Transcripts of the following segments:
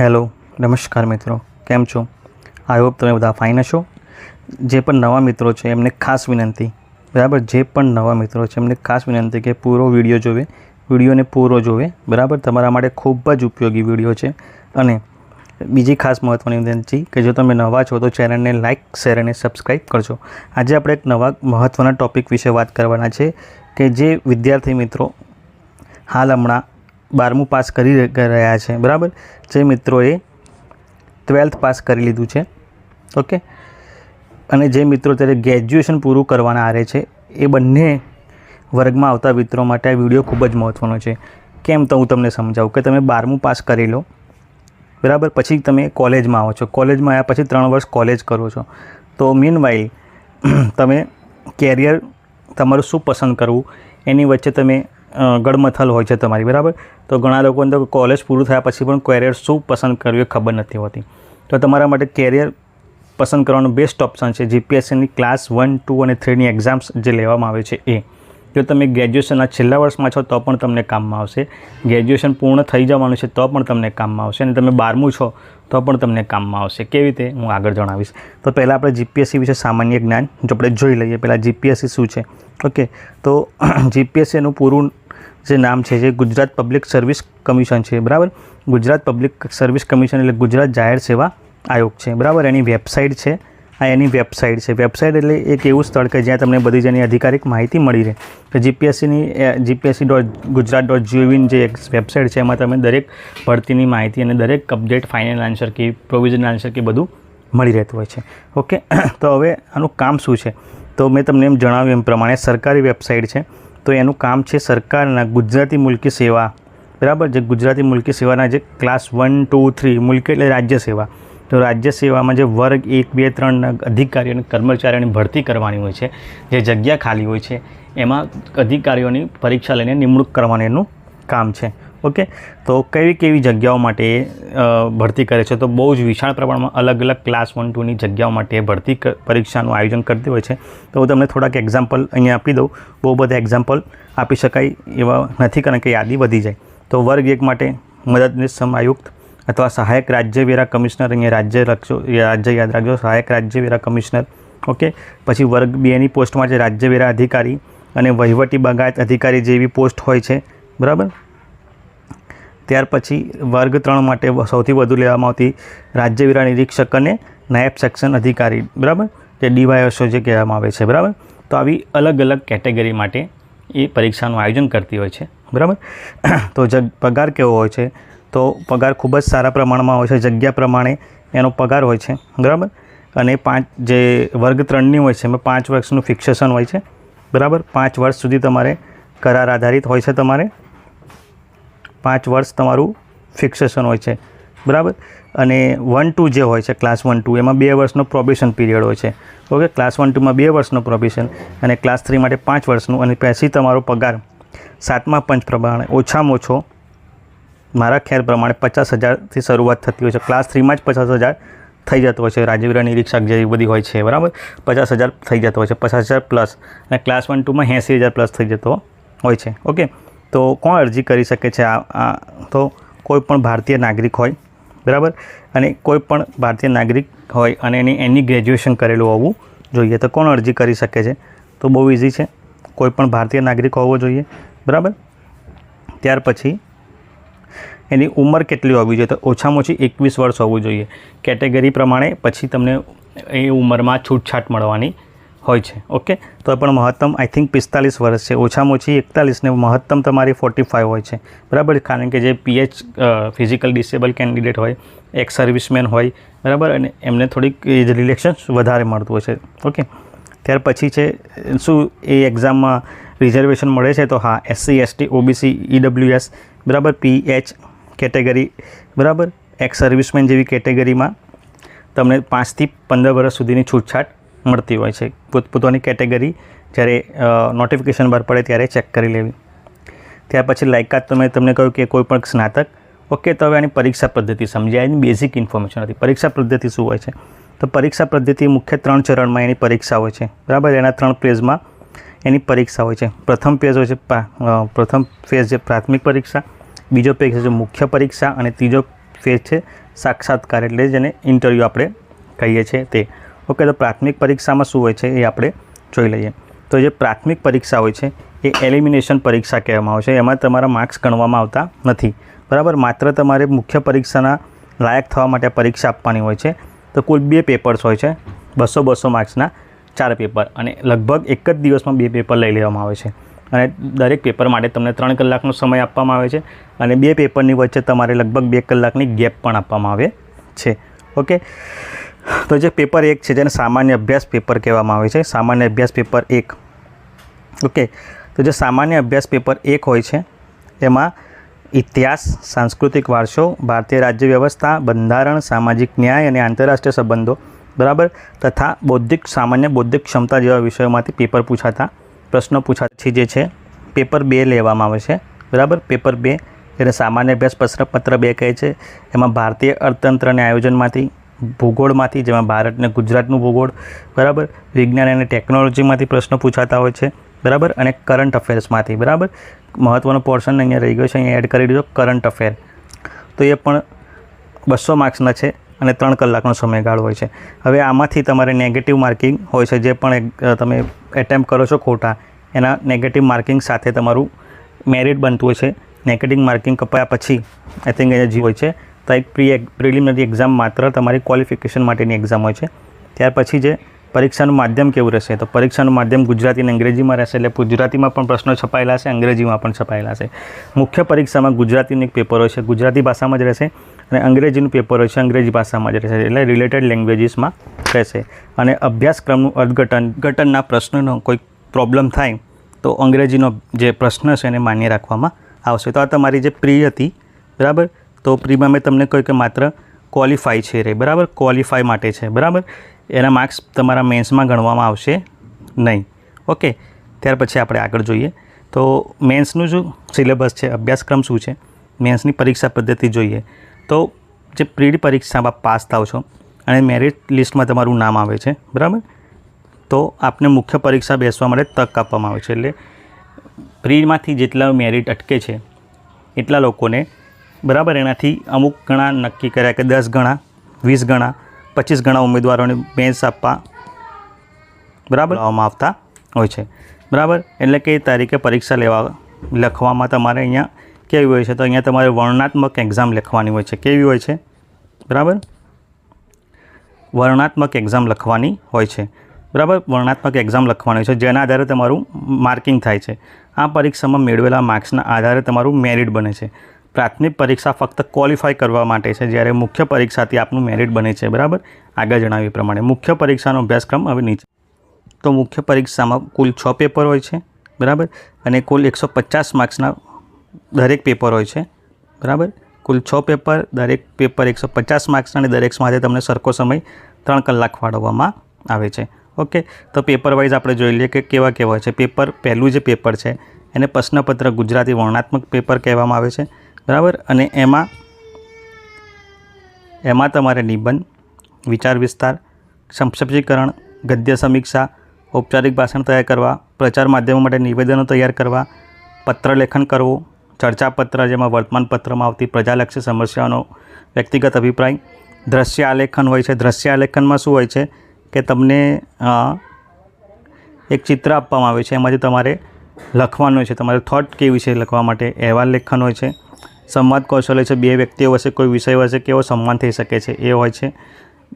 Hello, નમસ્કાર મિત્રો. કેમ છો? આઈ હોપ તમે બધા ફાઇન હશો. જે પણ નવા મિત્રો છે, એમને ખાસ વિનંતી. બરાબર? જે પણ નવા મિત્રો છે, એમને ખાસ વિનંતી કે પૂરો વીડિયો જોવે, વિડીયોને પૂરો જોવે. બરાબર? તમારા માટે ખૂબ જ ઉપયોગી વીડિયો છે. અને બીજી ખાસ મહત્ત્વની વિનંતી કે જો તમે નવા છો, તો ચેનલને લાઇક શેર અને સબસ્ક્રાઈબ કરજો. આજે આપણે એક નવા મહત્ત્વના ટૉપિક વિશે વાત કરવાના છે કે જે વિદ્યાર્થી મિત્રો હાલ હમણાં બારમું પાસ કરી રહ્યા છે, બરાબર? જે મિત્રોએ ટ્વેલ્થ પાસ કરી લીધું છે, ઓકે? અને જે મિત્રો ત્યારે ગ્રેજ્યુએશન પૂરું કરવાના આરે છે, એ બંને વર્ગમાં આવતા મિત્રો માટે આ વીડિયો ખૂબ જ મહત્ત્વનો છે. કેમ તો હું તમને સમજાવું કે તમે બારમું પાસ કરી લો, બરાબર? પછી તમે કોલેજમાં આવો છો. કોલેજમાં આવ્યા પછી ત્રણ વર્ષ કોલેજ કરો છો. તો મીન તમે કેરિયર તમારું શું પસંદ કરવું? એની વચ્ચે તમે ગડમથલ હોય છે તમારી, બરાબર? તો ઘણા લોકોને તો કોલેજ પૂરું થયા પછી પણ કેરિયર શું પસંદ કરવું એ ખબર નથી હોતી. તો તમારા માટે કેરિયર પસંદ કરવાનું બેસ્ટ ઓપ્શન છે જીપીએસસીની ક્લાસ વન ટુ અને થ્રીની એક્ઝામ્સ જે લેવામાં આવે છે એ. જો તમે ગ્રેજ્યુએશનના છેલ્લા વર્ષમાં છો તો પણ તમને કામમાં આવશે. ગ્રેજ્યુએશન પૂર્ણ થઈ જવાનું છે તો પણ તમને કામમાં આવશે. અને તમે બારમું છો તો પણ તમને કામમાં આવશે. કેવી રીતે? હું આગળ જણાવીશ. તો પહેલાં આપણે જીપીએસસી વિશે સામાન્ય જ્ઞાન જો આપણે જોઈ લઈએ, પહેલાં જીપીએસસી શું છે? ઓકે તો જીપીએસસીનું પૂરું જે નામ છે, જે ગુજરાત પબ્લિક સર્વિસ કમિશન છે, બરાબર? ગુજરાત પબ્લિક સર્વિસ કમિશન એટલે ગુજરાત જાહેર સેવા આયોગ છે, બરાબર? એની વેબસાઇટ છે, આ એની વેબસાઇટ છે. વેબસાઇટ એટલે એક એવું સ્થળ કે જ્યાં તમને બધી જેની અધિકારિક માહિતી મળી રહે. તો જીપીએસસીની જીપીએસસી ડોટ, ગુજરાત ડોટ જીઓવીની જે એક વેબસાઇટ છે, એમાં તમે દરેક ભરતીની માહિતી અને દરેક અપડેટ, ફાઇનલ આન્સર કે પ્રોવિઝનલ આન્સર કે બધું મળી રહેતું હોય છે. ઓકે? તો હવે આનું કામ શું છે? તો મેં તમને એમ જણાવ્યું એમ પ્રમાણે સરકારી વેબસાઇટ છે. તો એનું કામ છે સરકારના ગુજરાતી મુલકી સેવા. બરાબર? જે ગુજરાતી મુલકી સેવાના જે ક્લાસ વન ટુ થ્રી મુલકી એટલે રાજ્ય સેવા. તો રાજ્ય સેવામાં જે વર્ગ એક, બે ત્રણના અધિકારીઓ અને કર્મચારીઓની ભરતી કરવાની હોય છે, જે જગ્યા ખાલી હોય છે, એમાં અધિકારીઓની પરીક્ષા લઈને નિમણૂક કરવાનું એનું કામ છે. ઓકે? તો કેવી કેવી જગ્યાઓ માટે ભરતી કરે છે? તો બહુ જ વિશાળ પ્રમાણમાં અલગ અલગ ક્લાસ વન ટુની જગ્યાઓ માટે ભરતી પરીક્ષાનું આયોજન કરતી હોય છે. તો હું તમને થોડાક એક્ઝામ્પલ અહીંયા આપી દઉં. બહુ બધા એક્ઝામ્પલ આપી શકાય એવા નથી કારણ કે યાદી વધી જાય. તો વર્ગ એક માટે મદદનીશ સમાયુક્ત અથવા સહાયક રાજ્ય વેરા કમિશનર અહીંયા રાજ્ય રાખજો રાજ્ય યાદ રાખજો. સહાયક રાજ્ય વેરા કમિશનર, ઓકે? પછી વર્ગ બેની પોસ્ટમાં છે રાજ્ય વેરા અધિકારી અને વહીવટી બગાયત અધિકારી જેવી પોસ્ટ હોય છે. બરાબર? ત્યાર પછી વર્ગ ત્રણ માટે સૌથી વધુ લેવામાં આવતી રાજ્ય વેરા નિરીક્ષક અને નાયબ સેક્શન અધિકારી, બરાબર? જે ડીવાયએસઓ જે કહેવામાં આવે છે, બરાબર? તો આવી અલગ અલગ કેટેગરી માટે એ પરીક્ષાનું આયોજન કરતી હોય છે, બરાબર? તો જગ પગાર કેવો હોય છે? તો પગાર ખૂબ જ સારા પ્રમાણમાં હોય છે, જગ્યા પ્રમાણે એનો પગાર હોય છે, બરાબર? અને પાંચ જે વર્ગ ત્રણની હોય છે, એમાં પાંચ વર્ષનું ફિક્સેશન હોય છે, બરાબર? પાંચ વર્ષ સુધી તમારે કરાર આધારિત હોય છે તમારે પાંચ વર્ષ તમારું ફિક્સેશન હોય છે, બરાબર? અને વન ટુ જે હોય છે ક્લાસ વન ટુ એમાં બે વર્ષનો પ્રોબેશન પીરિયડ હોય છે. ઓકે ક્લાસ વન ટુમાં બે વર્ષનો પ્રોબેશન અને ક્લાસ થ્રી માટે પાંચ વર્ષનું, અને પછી તમારો પગાર સાતમા પંચ પ્રમાણે ઓછામાં ઓછો મારા ખ્યાલ પ્રમાણે પચાસ હજારથી શરૂઆત થતી હોય છે. ક્લાસ થ્રીમાં જ પચાસ હજાર થઈ જતો હોય છે. રાજ્યવીરા નિરીક્ષક જેવી બધી હોય છે, બરાબર? પચાસ હજાર થઈ જતો હોય છે. પચાસ હજાર પ્લસ અને ક્લાસ વન ટુમાં એંસી હજાર પ્લસ થઈ જતો હોય છે. ઓકે તો કોણ અરજી કરી શકે છે? આ તો કોઈ પણ ભારતીય નાગરિક હોય, બરાબર? અને કોઈ પણ ભારતીય નાગરિક હોય અને એની એની ગ્રેજ્યુએશન કરેલું હોવું જોઈએ, તો કોણ અરજી કરી શકે છે? તો બહુ ઇઝી છે. કોઈ પણ ભારતીય નાગરિક હોવો જોઈએ, બરાબર? ત્યાર પછી એની ઉંમર કેટલી હોવી જોઈએ? તો ઓછામાં ઓછી એકવીસ વર્ષ હોવું જોઈએ. કેટેગરી પ્રમાણે પછી તમને એ ઉંમરમાં છૂટછાટ મળવાની હોય છે ઓકે તો પણ મહત્તમ આઈ થિંક પિસ્તાલીસ વર્ષ છે. ઓછામાં ઓછી એકતાલીસને મહત્તમ તમારી ફોર્ટી ફાઇવ હોય છે. બરાબર? કારણ કે જે પીએચ ફિઝિકલ ડિસેબલ કેન્ડિડેટ હોય એક્સ સર્વિસમેન હોય, બરાબર? અને એમને થોડીક એજ રિલેક્શન વધારે મળતું હોય છે ઓકે ત્યાર પછી છે, શું એ એક્ઝામમાં રિઝર્વેશન મળે છે? તો હા એસસી એસટી ઓબીસી ઈડબ્લ્યુએસ બરાબર? પીએચ કેટેગરી બરાબર? એક્સ સર્વિસમેન જેવી કેટેગરીમાં તમને પાંચથી પંદર વર્ષ સુધીની છૂટછાટ મળતી હોય છે. પોતપોતાની કેટેગરી જ્યારે નોટિફિકેશન બહાર પડે ત્યારે ચેક કરી લેવી. ત્યાર પછી લાયકાત તમે તમને કહ્યું કે કોઈ પણ સ્નાતક. ઓકે તો હવે આની પરીક્ષા પદ્ધતિ સમજાય. એની બેઝિક ઇન્ફોર્મેશન હતી. પરીક્ષા પદ્ધતિ શું હોય છે? તો પરીક્ષા પદ્ધતિ મુખ્ય ત્રણ ચરણમાં એની પરીક્ષા હોય છે. બરાબર? એના ત્રણ ફેઝમાં એની પરીક્ષા હોય છે. પ્રથમ ફેઝ હોય છે પ્રથમ ફેઝ છે પ્રાથમિક પરીક્ષા. બીજો ફેઝ છે મુખ્ય પરીક્ષા. અને ત્રીજો ફેઝ છે સાક્ષાત્કાર. એટલે જેને ઇન્ટરવ્યૂ આપણે કહીએ છીએ તે. ઓકે, તો પ્રાથમિક પરીક્ષામાં શું હોય છે એ આપણે જોઈ લઈએ. તો જે પ્રાથમિક પરીક્ષા હોય છે એ એલિમિનેશન પરીક્ષા કહેવામાં આવે છે. એમાં તમારા માર્ક્સ ગણવામાં આવતા નથી. બરાબર? માત્ર તમારે મુખ્ય પરીક્ષાના લાયક થવા માટે પરીક્ષા આપવાની હોય છે. તો કુલ બે પેપર્સ હોય છે. બસો બસો માર્ક્સના ચાર પેપર અને લગભગ એક જ દિવસમાં બે પેપર લઈ લેવામાં આવે છે. અને દરેક પેપર માટે તમને ત્રણ કલાકનો સમય આપવામાં આવે છે અને બે પેપરની વચ્ચે તમારે લગભગ બે કલાકની ગેપ પણ આપવામાં આવે છે. ઓકે? તો જે પેપર એક છે, જેને સામાન્ય અભ્યાસ પેપર કહેવામાં આવે છે. સામાન્ય અભ્યાસ પેપર એક. ઓકે તો જે સામાન્ય અભ્યાસ પેપર એક હોય છે, એમાં ઇતિહાસ, સાંસ્કૃતિક વારસો, ભારતીય રાજ્ય વ્યવસ્થા, બંધારણ, સામાજિક ન્યાય અને આંતરરાષ્ટ્રીય સંબંધો, બરાબર? તથા બૌદ્ધિક, સામાન્ય બૌદ્ધિક ક્ષમતા જેવા વિષયોમાંથી પેપર પૂછાતા પ્રશ્નો પૂછાતા જે છે, પેપર બે લેવામાં આવે છે, બરાબર? પેપર બે, એને સામાન્ય અભ્યાસ પ્રશ્નપત્ર બે કહે છે. એમાં ભારતીય અર્થતંત્ર અને આયોજનમાંથી ભૂગોળમાંથી, જેમાં ભારત અને ગુજરાતનું ભૂગોળ, બરાબર? વિજ્ઞાન અને ટેકનોલોજીમાંથી પ્રશ્નો પૂછાતા હોય છે, બરાબર? અને કરંટ અફેર્સમાંથી બરાબર? મહત્ત્વનો પોર્શન અહીંયા રહી ગયો છે, અહીંયા એડ કરી દીધો કરંટ અફેર તો એ પણ બસો માર્ક્સના છે અને ત્રણ કલાકનો સમયગાળો હોય છે. હવે આમાંથી તમારે નેગેટિવ માર્કિંગ હોય છે, જે પણ તમે એટેમ્પ કરો છો ખોટા, એના નેગેટિવ માર્કિંગ સાથે તમારું મેરિટ બનતું હોય છે. નેગેટિવ માર્કિંગ કપાયા પછી આઈ થિંક અહીંયા જે હોય છે તો એક પ્રી પ્રિલિમિનરી એક્ઝામ માત્ર તમારી ક્વોલિફિકેશન માટેની એક્ઝામ હોય છે. ત્યાર પછી જે પરીક્ષાનું માધ્યમ કેવું રહેશે? તો પરીક્ષાનું માધ્યમ ગુજરાતી અને અંગ્રેજીમાં રહેશે, એટલે ગુજરાતીમાં પણ પ્રશ્નો છપાયેલા છે અંગ્રેજીમાં પણ છપાયેલા છે મુખ્ય પરીક્ષામાં ગુજરાતીનું એક પેપર હોય છે, ગુજરાતી ભાષામાં જ રહેશે અને અંગ્રેજીનું પેપર હોય છે, અંગ્રેજી ભાષામાં જ રહેશે, એટલે રિલેટેડ લેંગ્વેજીસમાં રહેશે. અને અભ્યાસક્રમનું અર્થઘટન, ઘટનના પ્રશ્નનો કોઈ પ્રોબ્લેમ થાય, તો અંગ્રેજીનો જે પ્રશ્ન છે એને માન્ય રાખવામાં આવશે. તો આ તમારી જે પ્રી હતી, બરાબર? તો પ્રીમાં મેં તમને કહ્યું કે માત્ર ક્વોલિફાય છે રે બરાબર? ક્વોલિફાય માટે છે. બરાબર? એના માર્ક્સ તમારા મેન્સમાં ગણવામાં આવશે નહીં. ઓકે? ત્યાર પછી આપણે આગળ જોઈએ. તો મેન્સનું શું? સિલેબસ છે. અભ્યાસક્રમ શું છે? મેન્સની પરીક્ષા પદ્ધતિ જોઈએ. તો જે પ્રીડ પરીક્ષામાં પાસ થાવ છો અને મેરિટ લિસ્ટમાં તમારું નામ આવે છે. બરાબર? તો આપને મુખ્ય પરીક્ષા બેસવા માટે તક આપવામાં આવે છે. એટલે પ્રીમાંથી જેટલા મેરિટ અટકે છે, એટલા લોકોને બરાબર? એનાથી અમુક ગણા નક્કી કર્યા કે દસ ગણા, વીસ ગણા, પચીસ ગણા ઉમેદવારોને બેન્ચ આપવા બરાબર? લાવવામાં આવતા હોય છે. બરાબર? એટલે કે તારીખે પરીક્ષા લેવા, લખવામાં તમારે અહીંયા કેવી હોય છે? તો અહીંયા તમારે વર્ણનાત્મક એક્ઝામ લખવાની હોય છે. કેવી હોય છે? બરાબર? વર્ણનાત્મક એક્ઝામ લખવાની હોય છે. બરાબર? વર્ણનાત્મક એક્ઝામ લખવાની છે. જેના આધારે તમારું માર્કિંગ થાય છે. આ પરીક્ષામાં મેળવેલા માર્ક્સના આધારે તમારું મેરિટ બને છે. પ્રાથમિક પરીક્ષા ફક્ત ક્વોલિફાય કરવા માટે છે. જ્યારે મુખ્ય પરીક્ષાથી આપનું મેરિટ બને છે, બરાબર? આગળ જણાવ્યું પ્રમાણે. મુખ્ય પરીક્ષાનો અભ્યાસક્રમ હવે નીચે. તો મુખ્ય પરીક્ષામાં કુલ છ પેપર હોય છે, બરાબર? અને કુલ એકસો પચાસ માર્ક્સના દરેક પેપર હોય છે, બરાબર? કુલ છ પેપર દરેક પેપર એકસો પચાસ માર્ક્સના અને દરેક માટે તમને સરખો સમય ત્રણ કલાક ફાળવવામાં આવે છે. ઓકે? તો પેપર વાઇઝ આપણે જોઈ લઈએ કે કેવા કેવા છે. પેપર પહેલું જે પેપર છે, એને પ્રશ્નપત્ર ગુજરાતી વર્ણનાત્મક પેપર કહેવામાં આવે છે. બરાબર? અને એમાં એમાં તમારે નિબંધ, વિચાર વિસ્તાર, સંક્ષિપ્તીકરણ, ગદ્ય સમીક્ષા, ઔપચારિક ભાષણ તૈયાર કરવા, પ્રચાર માધ્યમો માટે નિવેદનો તૈયાર કરવા, પત્ર લેખન કરવું ચર્ચાપત્ર જેમાં વર્તમાનપત્રમાં આવતી પ્રજાલક્ષી સમસ્યાઓનો વ્યક્તિગત અભિપ્રાય, દ્રશ્ય આલેખન હોય છે. દ્રશ્ય આલેખનમાં શું હોય છે કે તમને એક ચિત્ર આપવામાં આવે છે. એમાંથી તમારે લખવાનું છે. તમારે થોટ કેવી છે લખવા માટે? અહેવાલ લેખન હોય છે. સંવાદ કૌશલ્ય છે. બે વ્યક્તિઓ વચ્ચે કોઈ વિષય વચ્ચે કેવો સંવાદ થઈ શકે છે એ હોય છે.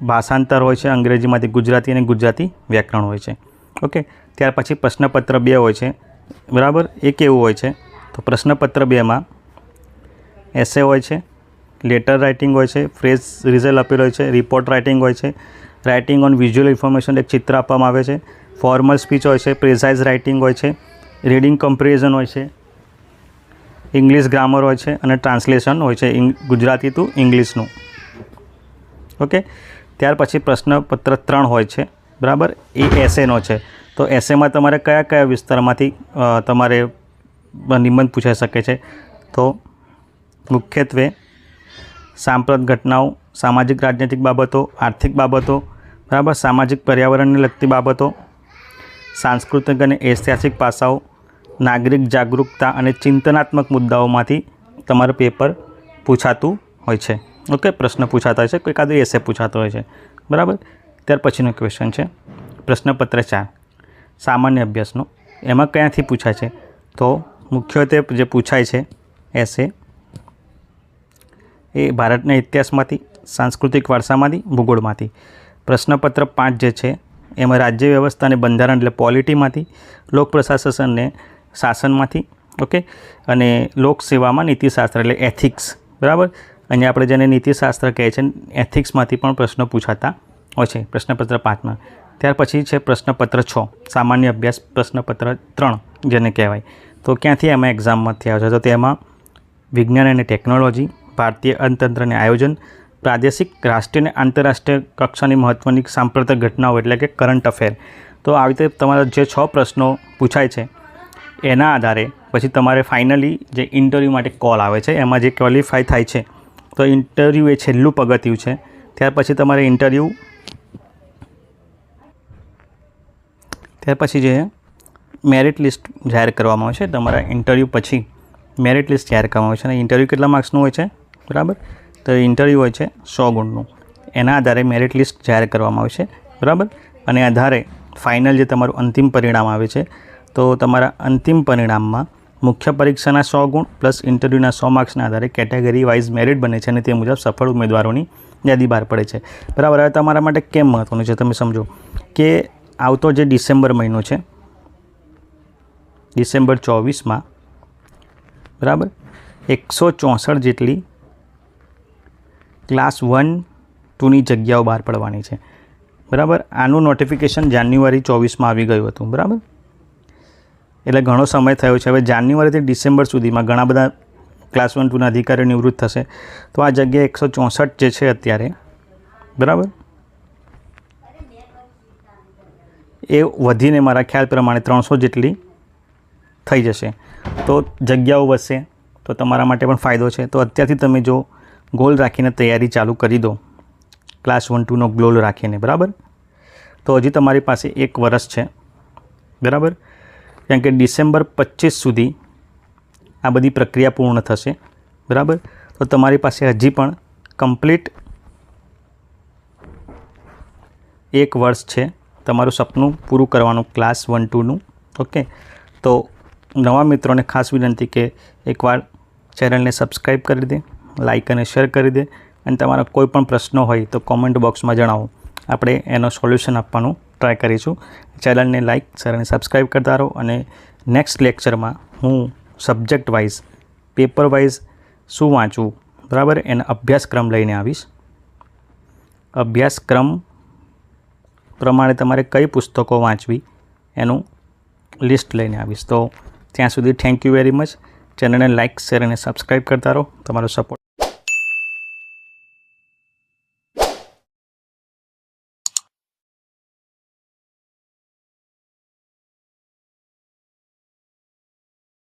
ભાષાંતર હોય છે, અંગ્રેજીમાંથી ગુજરાતી અને ગુજરાતી વ્યાકરણ હોય છે. ઓકે? ત્યાર પછી પ્રશ્નપત્ર બે હોય છે. બરાબર? એ કેવું હોય છે? તો પ્રશ્નપત્ર બેમાં એસે હોય છે લેટર રાઇટિંગ હોય છે ફ્રેઝ રિઝલ્ટ આપેલ હોય છે રિપોર્ટ રાઇટિંગ હોય છે. રાઇટિંગ ઓન વિઝ્યુઅલ ઇન્ફોર્મેશન એક ચિત્ર આપવામાં આવે છે. ફોર્મલ સ્પીચ હોય છે પ્રેસાઇઝ રાઇટિંગ હોય છે. રીડિંગ કમ્પેરિઝન હોય છે. ઇંગ્લિશ ગ્રામર હોય છે અને ટ્રાન્સલેશન હોય છે ગુજરાતી ટુ ઇંગ્લિશનું. ઓકે ત્યાર પછી પ્રશ્નપત્ર ત્રણ હોય છે. બરાબર? એ એસેનો છે. તો એસેમાં તમારે કયા કયા વિસ્તારમાંથી તમારે નિબંધ પૂછાઈ શકે છે? તો મુખ્યત્વે સાંપ્રત ઘટનાઓ, સામાજિક રાજનૈતિક બાબતો, આર્થિક બાબતો, બરાબર? સામાજિક પર્યાવરણને લગતી બાબતો, સાંસ્કૃતિક અને ઐતિહાસિક પાસાઓ નાગરિક જાગૃતતા અને ચિંતનાત્મક મુદ્દાઓમાંથી તમારું પેપર પૂછાતું હોય છે. ઓકે, પ્રશ્ન પૂછાતા હોય છે, કોઈ કાદો એસે પૂછાતો હોય છે. બરાબર? ત્યાર પછીનો ક્વેશ્ચન છે. પ્રશ્નપત્ર ચાર. સામાન્ય અભ્યાસનો. એમાં ક્યાંથી પૂછાય છે? તો મુખ્યત્વે જે પૂછાય છે એસે એ ભારતના ઇતિહાસમાંથી, સાંસ્કૃતિક વારસામાંથી, ભૂગોળમાંથી. પ્રશ્નપત્ર પાંચ જે છે, એમાં રાજ્ય વ્યવસ્થા અને બંધારણ એટલે પોલિટીમાંથી, લોક પ્રશાસન અને શાસનમાંથી, ઓકે? અને લોકસેવામાં નીતિશાસ્ત્ર એટલે એથિક્સ બરાબર? અહીંયા આપણે જેને નીતિશાસ્ત્ર કહે છે એથિક્સમાંથી પણ પ્રશ્નો પૂછાતા હોય છે, પ્રશ્નપત્ર પાંચમાં. ત્યાર પછી છે પ્રશ્નપત્ર છ, સામાન્ય અભ્યાસ પ્રશ્નપત્ર ત્રણ જેને કહેવાય. તો ક્યાંથી એમાં એક્ઝામમાંથી આવે છે? તો તેમાં વિજ્ઞાન અને ટેકનોલોજી ભારતીય અર્થતંત્રને આયોજન, પ્રાદેશિક, રાષ્ટ્રીય અને આંતરરાષ્ટ્રીય કક્ષાની મહત્ત્વની સાંપ્રદાયિક ઘટનાઓ એટલે કે કરંટ અફેર તો આવી રીતે તમારા જે છ પ્રશ્નો પૂછાય છે એના આધારે પછી તમારે ફાઇનલી જે ઇન્ટરવ્યૂ માટે કોલ આવે છે, એમાં જે ક્વોલિફાય થાય છે, તો ઇન્ટરવ્યૂ એ છેલ્લું પગથિયું છે. ત્યાર પછી તમારે ઇન્ટરવ્યૂ ત્યાર પછી જે મેરિટ લિસ્ટ જાહેર કરવામાં આવે છે, તમારા ઇન્ટરવ્યૂ પછી મેરિટ લિસ્ટ જાહેર કરવામાં આવે છે. અને ઇન્ટરવ્યૂ કેટલા માર્ક્સનું હોય છે? બરાબર? તો ઇન્ટરવ્યૂ હોય છે સો ગુણનું. એના આધારે મેરિટ લિસ્ટ જાહેર કરવામાં આવે છે. બરાબર? અને આધારે ફાઇનલ જે તમારું અંતિમ પરિણામ આવે છે તો તમારા અંતિમ પરિણામમાં મુખ્ય પરીક્ષાના સો ગુણ પ્લસ ઇન્ટરવ્યૂના સો માર્ક્સના આધારે કેટેગરી વાઇઝ મેરિટ બને છે અને તે મુજબ સફળ ઉમેદવારોની યાદી બહાર પડે છે. બરાબર, હવે તમારા માટે કેમ મહત્ત્વનું છે તમે સમજો કે આવતો જે ડિસેમ્બર મહિનો છે, ડિસેમ્બર ચોવીસમાં, બરાબર, એકસો ચોસઠ જેટલી ક્લાસ વન, ટુની જગ્યાઓ બહાર પડવાની છે. બરાબર, આનું નોટિફિકેશન જાન્યુઆરી ચોવીસમાં આવી ગયું હતું. બરાબર? એટલે ઘણો સમય થયો છે. હવે જાન્યુઆરીથી ડિસેમ્બર સુધીમાં ઘણા બધા ક્લાસ વન, ટુના અધિકારીઓ નિવૃત્ત થશે. તો આ જગ્યા એકસો ચોસઠ જે છે અત્યારે, બરાબર? એ વધીને મારા ખ્યાલ પ્રમાણે ત્રણસો જેટલી થઈ જશે. તો જગ્યાઓ વધશે, તો તમારા માટે પણ ફાયદો છે. તો અત્યારથી તમે જો ગોલ રાખીને તૈયારી ચાલુ કરી દો. ક્લાસ વન, ટુનો ગોલ રાખીને, બરાબર? તો હજી તમારી પાસે એક વર્ષ છે. બરાબર? કેમ કે ડિસેમ્બર પચીસ સુધી આ બધી પ્રક્રિયા પૂર્ણ થશે, બરાબર? તો તમારી પાસે હજી પણ કમ્પ્લીટ એક વર્ષ છે તમારું સપનું પૂરું કરવાનું, ક્લાસ વન ટુનું ઓકે? તો નવા મિત્રોને ખાસ વિનંતી કે એકવાર ચેનલને સબસ્ક્રાઈબ કરી દે, લાઇક અને શેર કરી દે, અને તમારા કોઈ પણ પ્રશ્નો હોય તો કોમેન્ટ બોક્સમાં જણાવો. આપણે એનો સોલ્યુશન આપવાનું ટ્રાય કરીશું. ચેનલને લાઇક શેર અને સબસ્ક્રાઈબ કરતા રહો અને નેક્સ્ટ લેક્ચરમાં હું સબ્જેક્ટ વાઇઝ પેપર વાઇઝ શું વાંચવું બરાબર? એનો અભ્યાસક્રમ લઈને આવીશ. અભ્યાસક્રમ પ્રમાણે તમારે કઈ પુસ્તકો વાંચવી, એનું લિસ્ટ લઈને આવીશ. તો ત્યાં સુધી થેન્ક યુ વેરી મચ ચેનલને લાઇક શેર અને સબસ્ક્રાઈબ કરતા રહો. તમારો સપોર્ટ